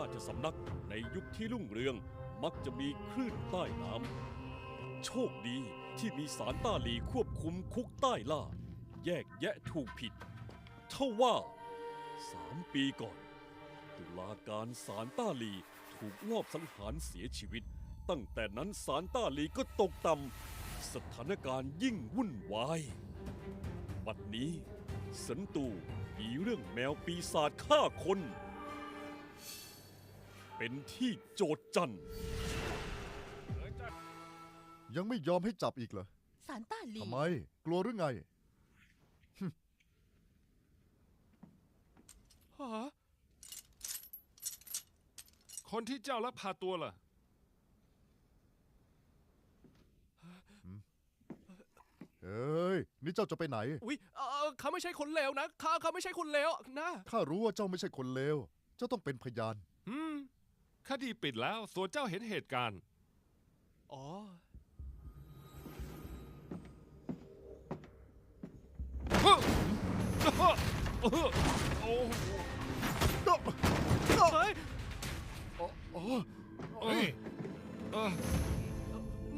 ราชสำนักในยุคที่รุ่งเรืองมักจะมีคลื่นใต้น้ำ โชคดีที่มีสารต้าหลีควบคุมคุกใต้ล่า แยกแยะถูกผิดเท่าว่าสามปีก่อน ตุลาการสารต้าหลีถูกลอบสังหารเสียชีวิต ตั้งแต่นั้นสารต้าหลีก็ตกต่ำสถานการณ์ยิ่งวุ่นวาย บัดนี้สันตูมีเรื่องแมวปีศาจฆ่าคน เป็นที่โจดจันยังไม่ยอมให้จับอีกเหรอสารต้าหลี ทำไม กลัวหรือไง ฮะคนที่เจ้าลักพาตัวล่ะเฮ้ย นี่เจ้าจะไปไหน อุ๊ยเออเขาไม่ใช่คนเลวนะเขาเขาไม่ใช่คนเลวนะ ข้ารู้ว่าเจ้าไม่ใช่คนเลว เจ้าต้องเป็นพยานอืม คดีปิดแล้วส่วนเจ้าเห็นเหตุการณ์ อ๋อเฮ้อเฮ้อเฮ้อโอ้เฮ้ยเอ้ยเออ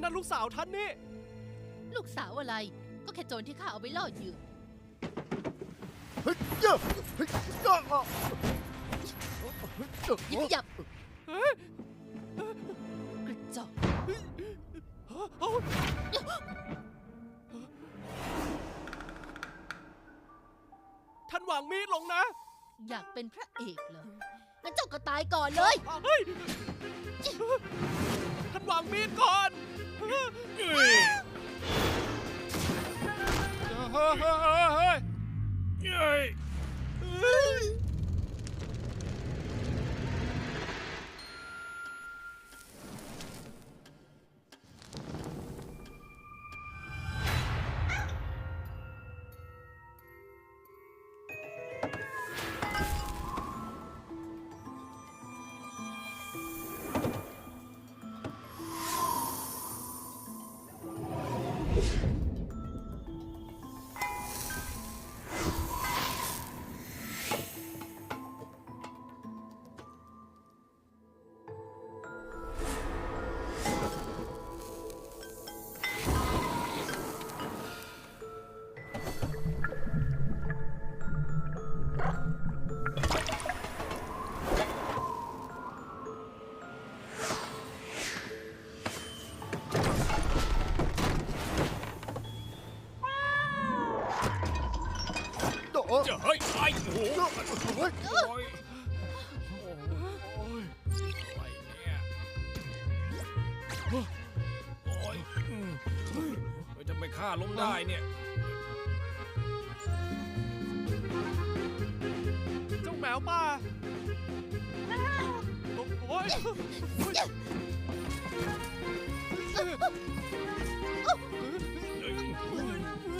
นั่นลูกสาวท่านนี่ ลูกสาวอะไร ก็แค่โจรที่ข้าเอาไปล่อเหยื่อเฮ้ยเจ้าเฮ้ยเจ้าอย่าขยับ กระจอกท่านวางมีดลงนะอยากเป็นพระเอกเหรองั้นเจ้าก็ตายก่อนเลย เฮ้ยท่านวางมีดก่อนเฮ้ยเฮ้ย ไอ้ยโอ้ยโอ้ยอะไรเนี่ยโอ้ยเฮ้ยจะไปฆ่าล้มได้เนี่ย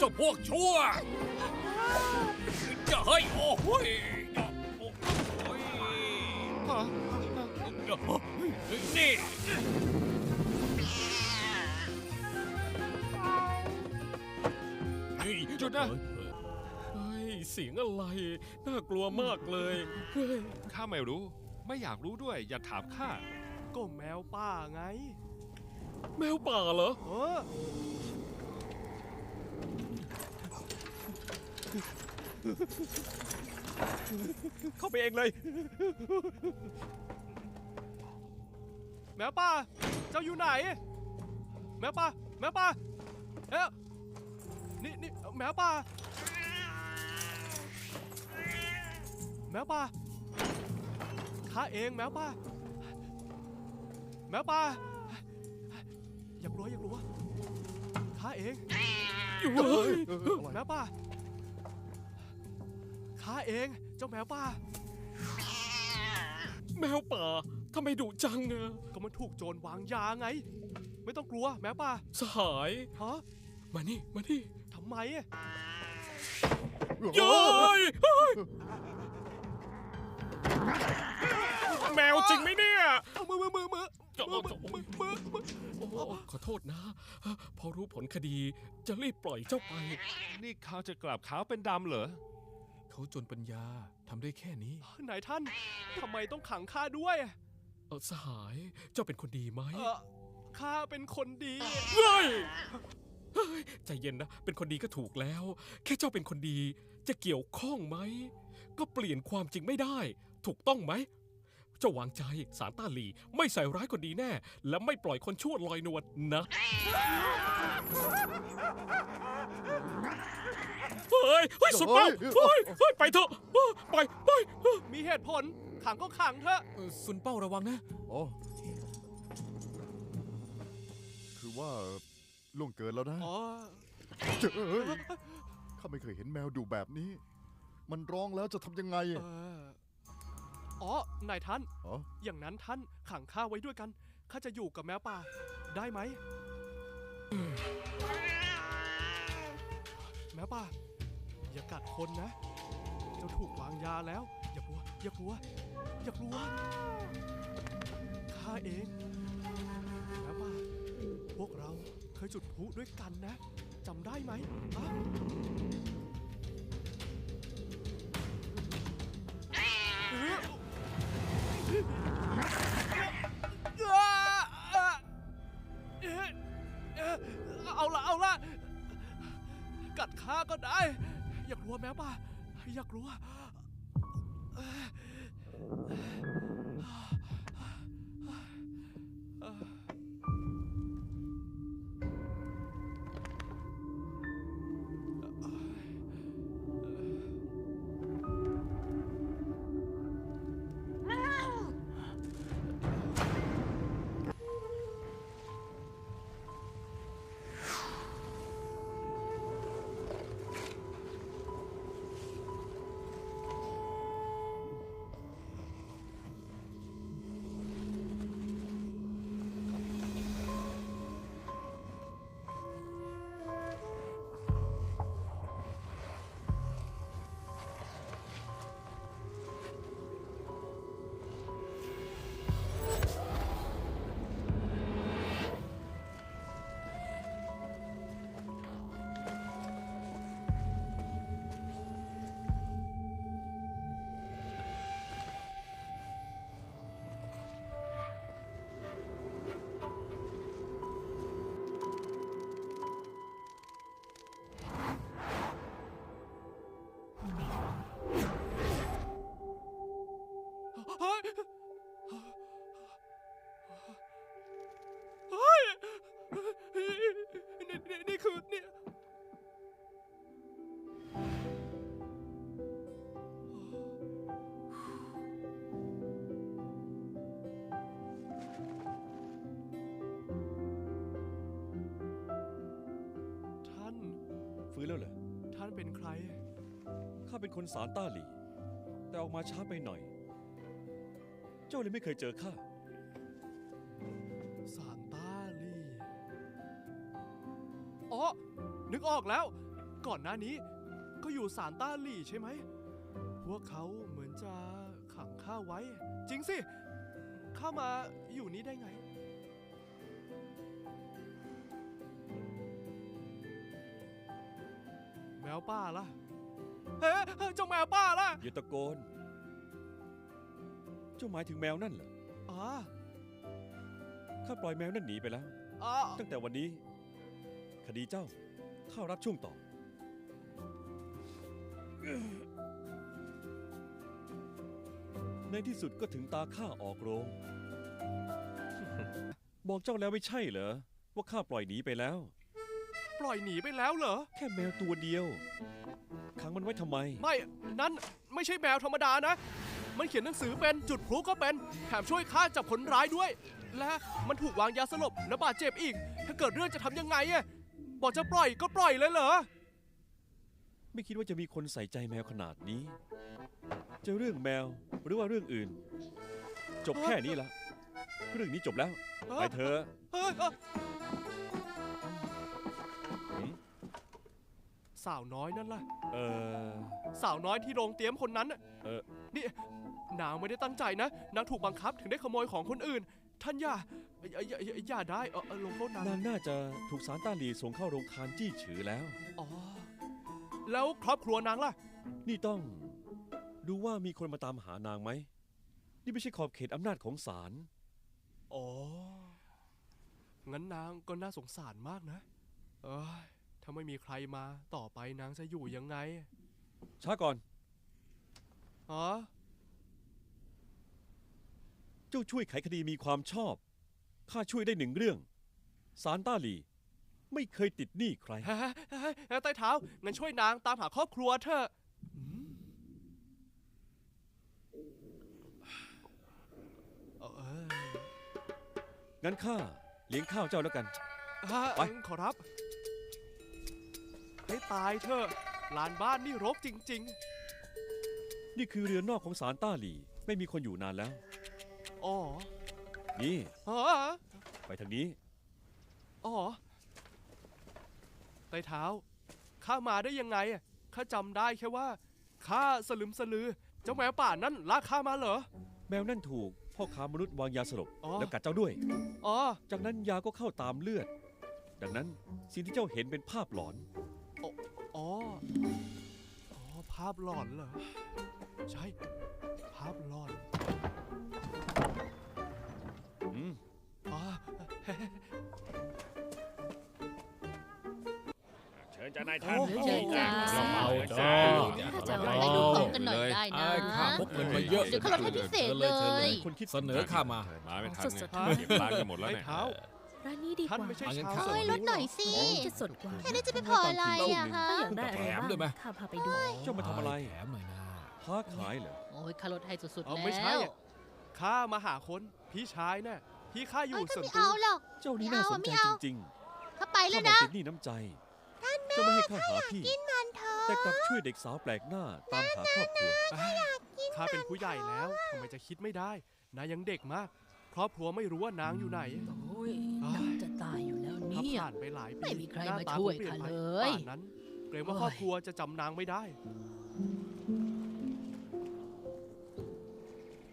จ้าพวกชั่ว จะเฮ้โอ้โหยโอ้ยฮะนี่ หยุดนะ เฮ้ยเสียงอะไร น่ากลัวมากเลยเฮ้ยข้าไม่รู้ ไม่อยากรู้ด้วย อย่าถามข้าก็แมวป่าไง แมวป่าเหรอ เออ เข้าไปเองเลยแมวป่าเจ้าอยู่ไหน แมวป่าแมวป่าเอ๊ะนี่นี่แมวป่าแมวป่าข้าเองแมวป่าแมวป่าอย่ากลัวอย่ากลัวข้าเองเฮ้ยแมวป่า ข้าเองเจ้าแมวป่า แมวป่าทำไมดุจังอะก็มันถูกโจรวางยาไง ไม่ต้องกลัวแมวป่าสหายฮะมานี่มานี่ทำไมอะเย้ยเฮ้ยแมวจริงไหมเนี่ยเอามือมือมือมือจะมือมือมือมือโอ้ขอโทษนะ พอรู้ผลคดีจะรีบปล่อยเจ้าไป นี่เขาจะกลับขาวเป็นดำเหรอ เขาจนปัญญาทำได้แค่นี้ไหนท่านทำไมต้องขังข้าด้วย เออสหายเจ้าเป็นคนดีไหมเออข้าเป็นคนดีเฮ้ยเฮ้ยใจเย็นนะ เป็นคนดีก็ถูกแล้ว แค่เจ้าเป็นคนดีจะเกี่ยวข้องไหม ก็เปลี่ยนความจริงไม่ได้ ถูกต้องไหม เจ้าวางใจสารต้าหลีไม่ใส่ร้ายคนดีแน่ และไม่ปล่อยคนชั่วลอยนวลนะ เฮ้ยเฮ้ยสุดเป้าเฮ้ยเฮ้ยไปเถอะเฮ้ยไปไปเฮ้ยมีเหตุผล ขังก็ขังเถอะ เออสุนเป้าระวังนะอ๋อคือว่าล่วงเกินแล้วนะอ๋อ เจ้เอ้ยข้าไม่เคยเห็นแมวดุแบบนี้ มันร้องแล้วจะทำยังไงเออ อ๋อ นายท่าน อ๋อ อย่างนั้นท่านขังข้าไว้ด้วยกัน ข้าจะอยู่กับแมวป่า ได้ไหม แมวป่า อย่ากัดคนนะ เจ้าถูกวางยาแล้ว อย่ากลัว อย่ากลัว อย่ากลัว ข้าเอง แมวป่า พวกเราเคยจุดพลุด้วยกันนะ จำได้ไหมฮะ ข้าก็ได้ อยากรู้ว่าแม่ป่ะอยากรู้ นี่นี่นี่คือนี่ท่าน ฟื้นแล้วเหรอ ท่านเป็นใคร ข้าเป็นคนสารต้าหลี แต่ออกมาช้าไปหน่อย เจ้าเลยไม่เคยเจอข้า กออกแล้ว ก่อนหน้านี้ก็อยู่ซานต้าลี่ใช่ไหม พวกเขาเหมือนจะขังข้าไว้ จริงสิ ข้ามาอยู่นี่ได้ไง แมวป้าล่ะ เฮ้ยเฮ้ยเจ้าแมวป้าล่ะ อย่าตะโกน เจ้าหมายถึงแมวนั่นเหรออ๋อข้าปล่อยแมวนั่นหนีไปแล้วอ๋อตั้งแต่วันนี้ คดีเจ้า ข้ารับช่วงต่อ ในที่สุดก็ถึงตาข้าออกโรง บอกเจ้าแล้วไม่ใช่เหรอ ว่าข้าปล่อยหนีไปแล้ว ปล่อยหนีไปแล้วเหรอ แค่แมวตัวเดียวขังมันไว้ทำไม ไม่นั่นไม่ใช่แมวธรรมดานะ มันเขียนหนังสือเป็นจุดพลุก็เป็น แถมช่วยฆ่าจับคนร้ายด้วย และมันถูกวางยาสลบและบาดเจ็บอีก ถ้าเกิดเรื่องจะทำยังไงอะ บอกจะปล่อยก็ปล่อยเลยเหรอ ไม่คิดว่าจะมีคนใส่ใจแมวขนาดนี้ จะเรื่องแมวหรือว่าเรื่องอื่น จบแค่นี้ละ เรื่องนี้จบแล้ว ไปเถอะเฮ้ยเอ้ยหืมสาวน้อยนั่นล่ะ เออ สาวน้อยที่โรงเตรียมคนนั้นน่ะเออ นี่นางไม่ได้ตั้งใจนะนางถูกบังคับถึงได้ขโมยของคนอื่น ท่านอย่าอย่าอย่าอย่าอย่าได้เออเออลงโทษนางนางน่าจะถูกสารต้าหลีส่งเข้าโรงทานจี้ฉือแล้ว อ๋อ แล้วครอบครัวนางล่ะ นี่ต้อง ดูว่ามีคนมาตามหานางไหม นี่ไม่ใช่ขอบเขตอำนาจของศาล อ๋อ งั้นนางก็น่าสงสารมากนะ เอ้ยถ้าไม่มีใครมาต่อไปนางจะอยู่ยังไง ช้าก่อน อ๋อ เจ้าช่วยไขคดีมีความชอบ ข้าช่วยได้หนึ่งเรื่อง สารต้าหลี ไม่เคยติดหนี้ใครเฮ้ยเฮ้ยเฮ้ยใต้เท้า งั้นช่วยนางตามหาครอบครัวเถอะอืมเออเอองั้นข้าเลี้ยงข้าวเจ้าแล้วกันอะไป ขอรับ ให้ตายเถอะลานบ้านนี่รกจริง นี่คือเรือนนอกของสารต้าหลี ไม่มีคนอยู่นานแล้วๆ อ๋อนี่ อ๋อไปทางนี้ อ๋อไต้เท้า ข้ามาได้ยังไงอะข้าจำได้แค่ว่า ข้าสลึมสลือ เจ้าแมวป่านั่นลากข้ามาเหรอ แมวนั่นถูก พ่อค้ามนุษย์วางยาสลบอ๋อ แล้วกัดเจ้าด้วย อ๋อ จากนั้นยาก็เข้าตามเลือด ดังนั้นสิ่งที่เจ้าเห็นเป็นภาพหลอน อ๋ออ๋อภาพหลอนเหรอ ใช่ ภาพหลอนอืมอ๋อเชิญจ้านายท่านเชิญจ้า เอาจ้าถ้าจะเอาให้ดูของกันหน่อยได้นะไอ้ข้าพกเงินมาเยอะเดี๋ยวเขาลดให้พิเศษเลยคนคิดเสนอข้ามา มาไม่ทันสดเนี่ยๆเก็บร้านกันหมดแล้วไต้เนี่ย เท้า ร้านนี้ดีกท่านว่าไม่ใช่เอางั้นชาวข้าเฮ้ยสลวนดหน่อยสิจะสดกว่าแค่นี้จะไปพออะไรอะฮะ ถ้าอยากได้อะไรแถมบ้างด้วยไหมข้าพาไปดูเจ้ามาทำอะไรแถมหน่อยนะค้าขายเหรอ โอ้ยเขาลดให้สุดๆเอาแล้วไม่ใช่อะข้ามาหาคนพี่ชายน่ะพี่ข้าอยู่เอ้ยก็สวนไม่ตูเอาหรอก เจ้านี่น่าสนใจไม่เอา จริงเขาไปๆแล้ข้าวบอกนะติดหนี้น้ำใจเจ้าไม่ให้ข้าหาพี่แต่กลับช่วยเด็กสาวแปลกหน้าตามหาครอบครัวอะข้าเป็นผู้ใหญ่แล้วทำไมจะคิดไม่ได้นายยังเด็กมาก ครอบครัวไม่รู้ว่านางอยู่ไหน โอ้ยอ้ายหนักจะตายอยู่แล้วถ้าเนี่ย ผ่านไปหลายปีไม่มีใครหน้มาตช่วยคงปลี่นข้าไปเลย ป่านนั้นเกรงว่าโอ้ยครอบครัวจะจำนางไม่ได้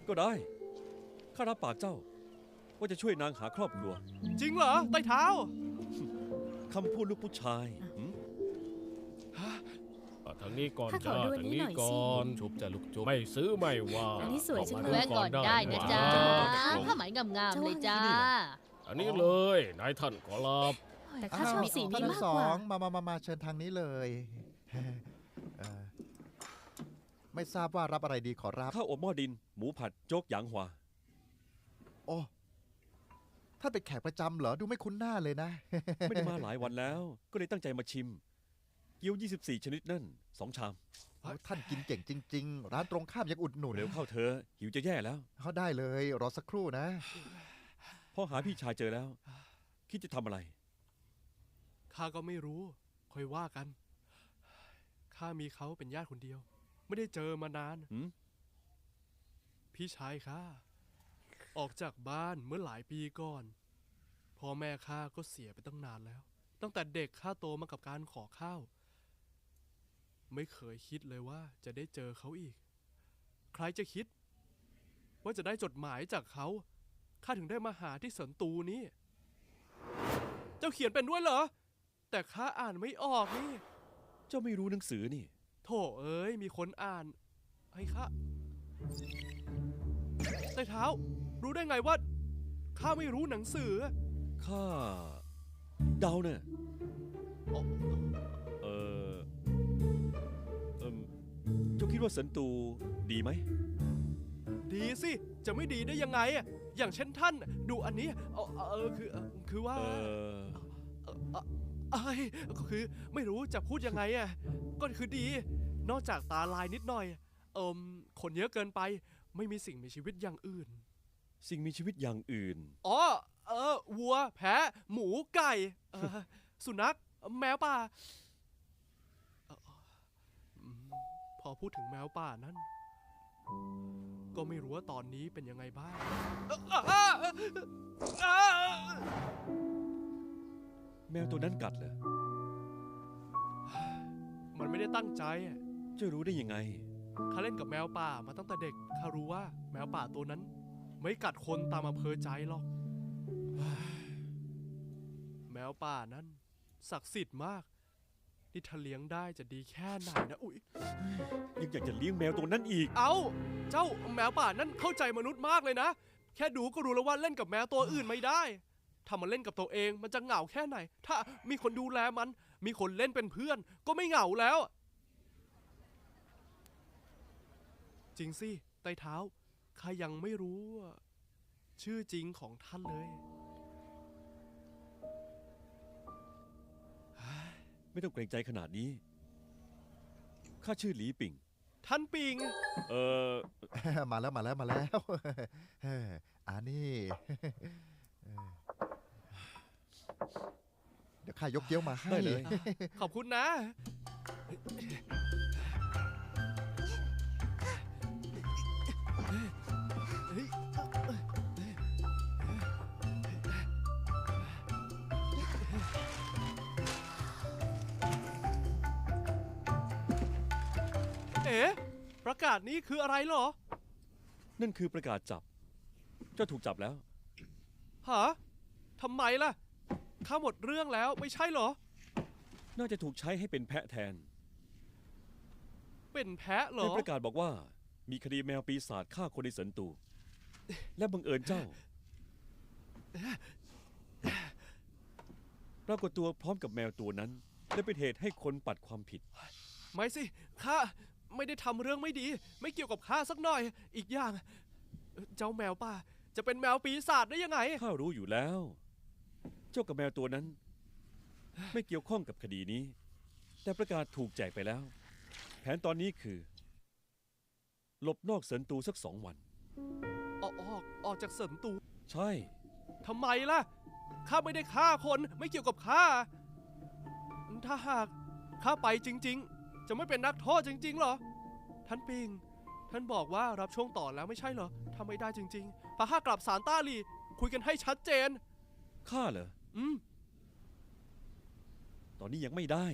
ก็ได้ ข้ารับปากเจ้า ว่าจะช่วยนางหาครอบครัว จริงเหรอไต้เท้า คำพูดลูกผู้ชายหืมอะ ทางนี้ก่อนข้าขอจ้าดูอันทางนี้นี้หน่อยสิ ก่อนชุบจะลูกจุบไม่ซื้อไม่ว่าอันนี้สวยจังเลย แวะก่อนได้นะจ๊ะว้าวผ้าไหมงามๆเลยจ้า อันนี้เลยนายท่านขอรับ แต่ข้าชอบสีนี้ท่านมากสกอว่างมามามามาเชิญทางนี้เลยเอ่อไม่ทราบว่ารับอะไรดีขอรับ ข้าวอบหม้อดิน หมูผัดโจ๊กหยางหวาโอ้ท่านเป็นแขกประจำเหรอ ดูไม่คุ้นหน้าเลยนะ ไม่ได้มาหลายวันแล้ว ก็เลยตั้งใจมาชิม เกี๊ยว 24 ชนิดนั่นสองชาม โอ้ท่านกินเก่งจริง ๆ ร้านตรงข้ามยังอุดหนุนเร็วเข้าเธอะหิวจะแย่แล้ว เขาได้เลย รอสักครู่นะพอหาพี่ชายเจอแล้ว คิดจะทำอะไร ข้าก็ไม่รู้ค่อยว่ากัน ข้ามีเขาเป็นญาติคนเดียว ไม่ได้เจอมานาน หืม พี่ชายข้าออกจากบ้านเมื่อหลายปีก่อน พ่อแม่ข้าก็เสียไปตั้งนานแล้ว ตั้งแต่เด็กข้าโตมากับการขอข้าว ไม่เคยคิดเลยว่าจะได้เจอเขาอีก ใครจะคิด ว่าจะได้จดหมายจากเขาข้าถึงได้มาหาที่สวนตูนี้ เจ้าเขียนเป็นด้วยเหรอ แต่ข้าอ่านไม่ออกนี่ เจ้าไม่รู้หนังสือนี่ โถเอ้ย มีคนอ่านให้ข้าใต้เท้า รู้ได้ไงว่าข้าไม่รู้หนังสือ ข้าเดาเนี่ย ดว่าสันตูดีไหม ดีสิ จะไม่ดีได้ยังไงอะอย่างเช่นท่าน ดูอันนี้เออเออคือเอ่อคือว่าเออ เอ่อเอ่อเอ้ยก็คือไม่รู้จะพูดยังไงอะก็คือดี นอกจากตาลายนิดหน่อย เอิมคนเยอะเกินไป ไม่มีสิ่งมีชีวิตอย่างอื่น สิ่งมีชีวิตอย่างอื่น อ๋อ เออ วัว แพะ หมู ไก่เออสุนัข แมวป่า พอพูดถึงแมวป่านั้น ก็ไม่รู้ว่าตอนนี้เป็นยังไงบ้าง แมวตัวนั้นกัดเหรอ มันไม่ได้ตั้งใจจะรู้ได้ยังไง ข้าเล่นกับแมวป่ามาตั้งแต่เด็ก ข้ารู้ว่าแมวป่าตัวนั้น ไม่กัดคนตามอำเภอใจหรอก แมวป่านั้น ศักดิ์สิทธิ์มาก นี่ถ้าเลี้ยงได้จะดีแค่ไหนนะอุ๊ย ยังอยากจะเลี้ยงแมวตัวนั้นอีก เอาเจ้าแมวป่านั่นเข้าใจมนุษย์มากเลยนะ แค่ดูก็รู้แล้วว่าเล่นกับแมวตัวอื่นไม่ได้ถ้ามันเล่นกับตัวเองมันจะเหงาแค่ไหน ถ้ามีคนดูแลมัน มีคนเล่นเป็นเพื่อน ก็ไม่เหงาแล้ว จริงสิไต้เท้าข้ายังไม่รู้ว่าชื่อจริงของท่านเลย ไม่ต้องเกรงใจขนาดนี้ ข้าชื่อหลีปิงท่านปิง เออมาแล้วมาแล้วมาแล้วเฮ้ออ่านี่เออเดี๋ยวข้ายกเกี้ยวมาให้ ได้เลย ขอบคุณนะ เอ๋ประกาศนี้คืออะไรเหรอ นั่นคือประกาศจับ เจ้าถูกจับแล้ว ฮะทำไมล่ะ ข้าหมดเรื่องแล้วไม่ใช่เหรอ น่าจะถูกใช้ให้เป็นแพะแทนเป็นแพะเหรในอ ประกาศบอกว่า มีคดีแมวปีศาจฆ่าคนในสันตู และบังเอิญเจ้า ปรากฏตัวพร้อมกับแมวตัวนั้น และเป็นเหตุให้คนปัดความผิด ไม่สิ ข้า ไม่ได้ทำเรื่องไม่ดี ไม่เกี่ยวกับข้าสักหน่อย อีกอย่าง เจ้าแมวป่าจะเป็นแมวปีศาจได้ยังไง ข้ารู้อยู่แล้ว เจ้ากับแมวตัวนั้น ไม่เกี่ยวข้องกับคดีนี้ แต่ประกาศถูกแจกไปแล้ว แผนตอนนี้คือ หลบนอกเสินตูสักสองวัน ออกออกออกจากเสริมตูใช่ ทำไมล่ะข้าไม่ได้ฆ่าคนไม่เกี่ยวกับข้าถ้าหากข้าไปจริง ๆ จะไม่เป็นนักโทษจริงๆเหรอ ท่านปิง ท่านบอกว่ารับช่วงต่อแล้วไม่ใช่เหรอทำไม่ได้จริงๆพาข้ากลับสารต้าหลี คุยกันให้ชัดเจน ข้าเหรอ อืม ตอนนี้ยังไม่ได้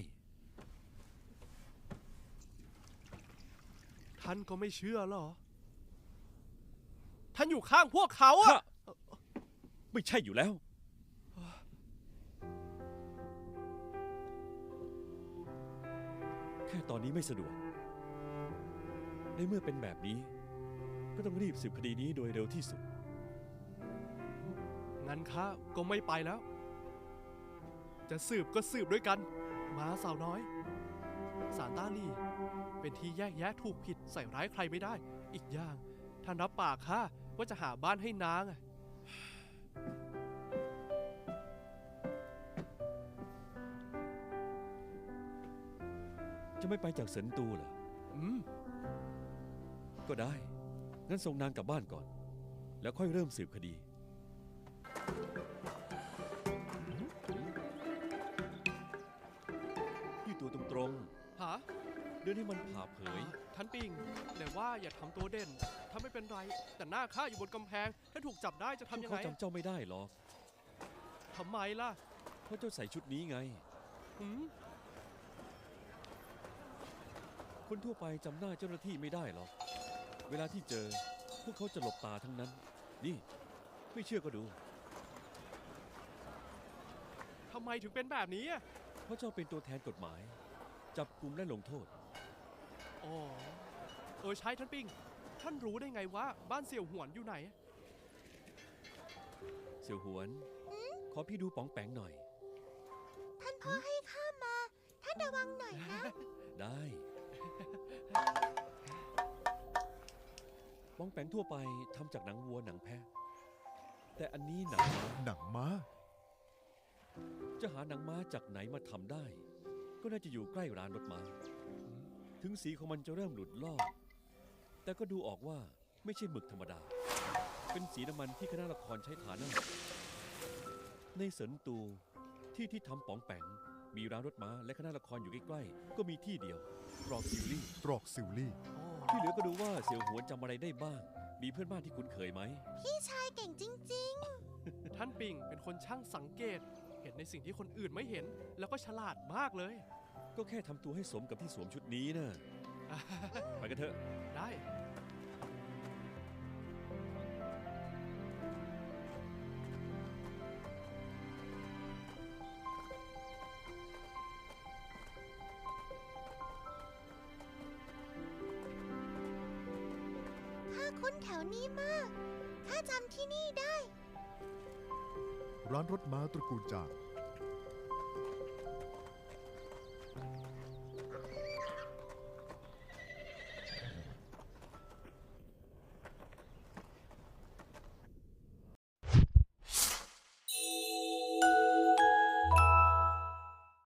ท่านก็ไม่เชื่อเหรอ ท่านอยู่ข้างพวกเขาข้าอะไม่ใช่อยู่แล้ว แค่ตอนนี้ไม่สะดวก ในเมื่อเป็นแบบนี้ ก็ต้องรีบสืบคดีนี้โดยเร็วที่สุด งั้นข้าก็ไม่ไปแล้ว จะสืบก็สืบด้วยกันมาสาวน้อย สารต้าลี่ เป็นที่แยกแยะถูกผิดใส่ร้ายใครไม่ได้ อีกอย่างท่านรับปากข้าว่าจะหาบ้านให้นางอะจะไม่ไปจากเสินตูเหรออืม ก็ได้ งั้นส่งนางกลับบ้านก่อน แล้วค่อยเริ่มสืบคดียืดตัวตรงหาๆ เดินให้มันผ่าเผย ท่านปิงแต่ว่าอย่าทำตัวเด่นถ้าไม่เป็นไร แต่หน้าข้าอยู่บนกำแพง ถ้าถูกจับได้จะพวกทำยังเขาไงจำเจ้าไม่ได้หรอก ทำไมล่ะเพราะเจ้าใส่ชุดนี้ไง หืมคนทั่วไปจำหน้าเจ้าหน้าที่ไม่ได้หรอก เวลาที่เจอ พวกเขาจะหลบตาทั้งนั้น นี่ ไม่เชื่อก็ดู ทำไมถึงเป็นแบบนี้อะเพราะเจ้าเป็นตัวแทนกฎหมาย จับกลุ่มและลงโทษ อ๋อ เออใช่ท่านปิง ท่านรู้ได้ไงว่าบ้านเสี่ยวหวนอยู่ไหน เสี่ยวหวน ขอพี่ดูป๋องแปงหน่อย ท่านพ่อให้ข้ามา ท่านระวังหน่อยนะ ได้ ป๋องแปงทั่วไปทำจากหนังวัวหนังแพะ แต่อันนี้หนังม้าหนังม้า จะหาหนังม้าจากไหนมาทำได้ ก็น่าจะอยู่ใกล้ร้านรถม้า ถึงสีของมันจะเริ่มหลุดลอก แต่ก็ดูออกว่าไม่ใช่หมึกธรรมดา เป็นสีน้ำมันที่คณะละครใช้ฐานะในเสินตูที่ที่ทำป๋องแปงมีร้านรถม้าและคณะละครอยู่ใกล้ๆก็มีที่เดียวรอกซิลลี่ตรอกซิลลี่ ที่เหลือก็ดูว่าเสี่ยวหวนจำอะไรได้บ้าง มีเพื่อนบ้านที่คุ้นเคยไหม พี่ชายเก่งจริง ท่านปิงเป็นคนช่างสังเกต เห็นในสิ่งที่คนอื่นไม่เห็น แล้วก็ฉลาดมากเลย ก็แค่ทำตัวให้สมกับที่สวมชุดนี้นะ ไปกันเถอะ ได้ คุ้นแถวนี้มาก ข้าจำที่นี่ได้ ร้านรถม้าตระกูลจาง